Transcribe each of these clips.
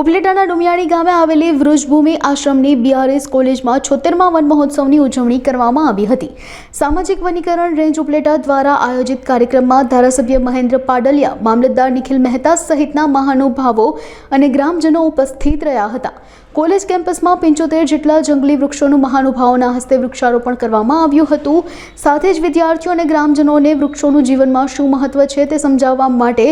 ઉપલેટાના ડુમિયાણી ગામે આવેલી વૃજભૂમિ આશ્રમની બીઆરએસ કોલેજમાં છોતેરમાં વન મહોત્સવની ઉજવણી કરવામાં આવી હતી. સામાજિક વનીકરણ રેન્જ ઉપલેટા દ્વારા આયોજિત કાર્યક્રમમાં ધારાસભ્ય મહેન્દ્ર પાડલિયા, મામલતદાર નિખિલ મહેતા સહિતના મહાનુભાવો અને ગ્રામજનો ઉપસ્થિત રહ્યા હતા. કોલેજ કેમ્પસમાં પંચોતેર જેટલા જંગલી વૃક્ષોનું મહાનુભાવોના હસ્તે વૃક્ષારોપણ કરવામાં આવ્યું હતું. સાથે જ વિદ્યાર્થીઓ અને ગ્રામજનોને વૃક્ષોનું જીવનમાં શું મહત્વ છે તે સમજાવવા માટે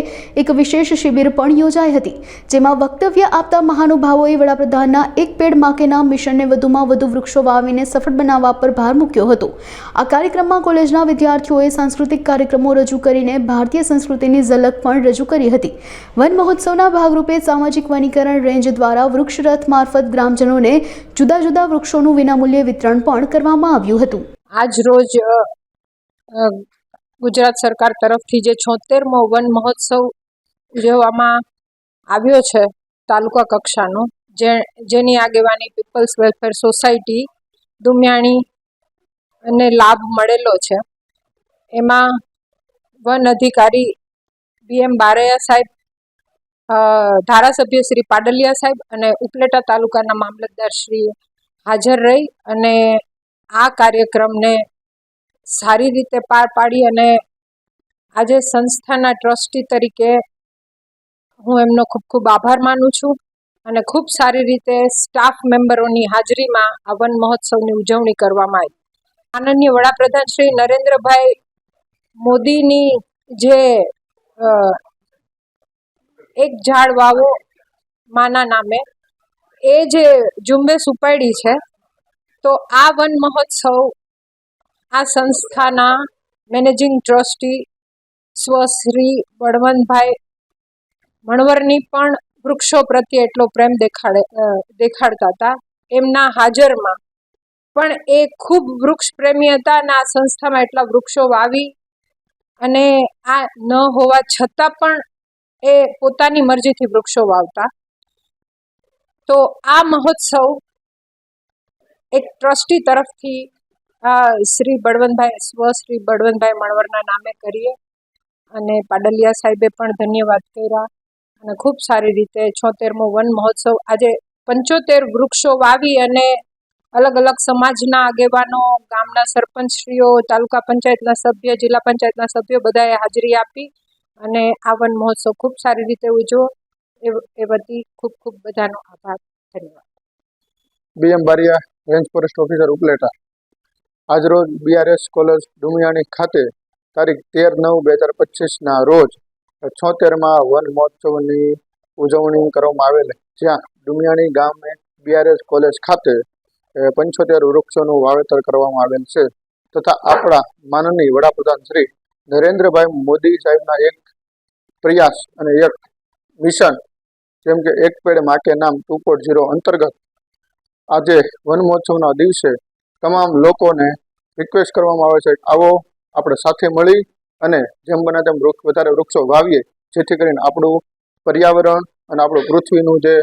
એક વિશેષ શિબિર પણ યોજાઈ હતી, જેમાં વક્તવ્ય આપતા મહાનુભાવોએ વડાપ્રધાનના એક પેડ માકેના મિશનને વધુમાં વધુ વૃક્ષો વાવીને સફળ બનાવવા પર ભાર મૂક્યો હતો. આ કાર્યક્રમમાં કોલેજના વિદ્યાર્થીઓએ સાંસ્કૃતિક કાર્યક્રમો રજૂ કરીને ભારતીય સંસ્કૃતિની ઝલક પણ રજૂ કરી હતી. વન મહોત્સવના ભાગરૂપે સામાજિક વનીકરણ રેન્જ દ્વારા વૃક્ષ રથ મારફત ગ્રામજનોને જુદા જુદા વૃક્ષોનું વિનામૂલ્યે વિતરણ પણ કરવામાં આવ્યું હતું. આજ રોજ ગુજરાત સરકાર તરફથી જે છોતેરમો વન મહોત્સવ ઉજવવામાં આવ્યો છે તાલુકા કક્ષાનો, જે, જેની આગેવાની પીપલ્સ વેલફેર સોસાયટી દુમિયાણી અને લાભ મળેલો છે. એમાં વન અધિકારી બી એમ બારૈયા સાહેબ ધારાસભ્ય શ્રી પાડલિયા સાહેબ અને ઉપલેટા તાલુકાના મામલતદાર શ્રી હાજર રહી અને આ કાર્યક્રમને સારી રીતે પાર પાડી અને આજે સંસ્થાના ટ્રસ્ટી તરીકે હું એમનો ખૂબ ખૂબ આભાર માનું છું અને ખૂબ સારી રીતે સ્ટાફ મેમ્બરોની હાજરીમાં આ વન મહોત્સવની ઉજવણી કરવામાં આવી. માનનીય વડાપ્રધાન શ્રી નરેન્દ્રભાઈ મોદીની જે એક ઝાડ વાવો માના નામે. એ જે ઝુંબેશ ઉપાડી છે, તો આ વન મહોત્સવ આ સંસ્થાના મેનેજિંગ ટ્રસ્ટી સ્વશ્રી બળવંતભાઈ મણવરની પણ વૃક્ષો પ્રત્યે એટલો પ્રેમ દેખાડે દેખાડતા હતા. એમના હાજરમાં પણ એ ખૂબ વૃક્ષ પ્રેમી હતા અને આ સંસ્થામાં એટલા વૃક્ષો વાવી અને આ ન હોવા છતાં પણ એ પોતાની મરજીથી વૃક્ષો વાવતા. તો આ મહોત્સવ એક ટ્રસ્ટી તરફથી શ્રી બળવંતભાઈ, સ્વ શ્રી બળવંતભાઈ મણવરના નામે કરીએ. અને પાડલિયા સાહેબે પણ ધન્યવાદ કર્યા. અને ખૂબ સારી રીતે છોતેરમો વન મહોત્સવ. આજે પંચોતેર વૃક્ષો વાવી અને અલગ અલગ સમાજના આગેવાનો, ગામના સરપંચશ્રીઓ, તાલુકા પંચાયતના સભ્ય, જિલ્લા પંચાયતના સભ્યો બધાએ હાજરી આપી. અને આ વન મહોત્સવ ખૂબ સારી રીતે ઉજવો. એ વતી ખૂબ ખૂબ બધાનો આભાર. ધન્યવાદ. BM Baria, range forest officer, Upleta. આજરોજ બીઆરએસ કોલેજ, ડુમિયાણી ખાતે તારીખ તેર નવ બે હજાર પચીસના રોજ છોતેરમાં વન મહોત્સવની ઉજવણી કરવામાં આવેલ. જ્યાં ડુમિયાણી ગામે બીઆરએસ કોલેજ ખાતે પંચોતેર વૃક્ષોનું વાવેતર કરવામાં આવેલ છે. તથા આપણા માનનીય વડાપ્રધાન શ્રી નરેન્દ્રભાઈ મોદી સાહેબના એક પ્રયાસ અને એક મિશન, જેમ કે એક પેડ માકે નામ ટુ પોઈન્ટ ઝીરો અંતર્ગત આજે વન મહોત્સવના દિવસે તમામ લોકોને રિક્વેસ્ટ કરવામાં આવે છે, આવો આપણે સાથે મળી અને જેમ બને તેમ વૃક્ષ, વધારે વૃક્ષો વાવીએ, જેથી કરીને આપણું પર્યાવરણ અને આપણું પૃથ્વીનું જે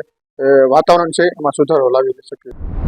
વાતાવરણ છે, એમાં સુધારો લાવી શકીએ.